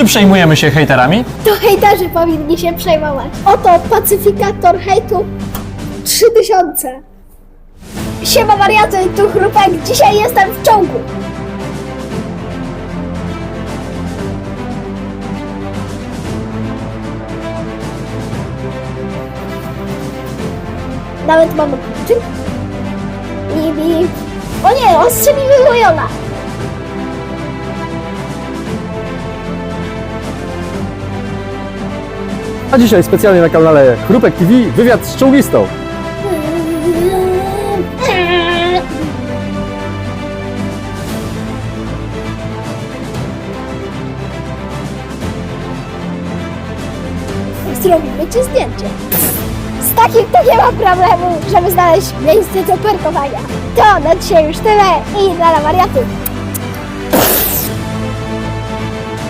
Czy przejmujemy się hejterami? To hejterzy powinni się przejmować. Oto pacyfikator hejtu 3000. Siema wariaty, tu Chrupek. Dzisiaj jestem w czołgu. Nawet mamy kluczyk. Bibi. O nie, on strzelił Wojona. A dzisiaj specjalnie na kanale Chrupek TV wywiad z czołgistą. Zrobimy ci zdjęcie. Z takim to nie ma problemu, żeby znaleźć miejsce do parkowania. To na dzisiaj już tyle i dla wariatów.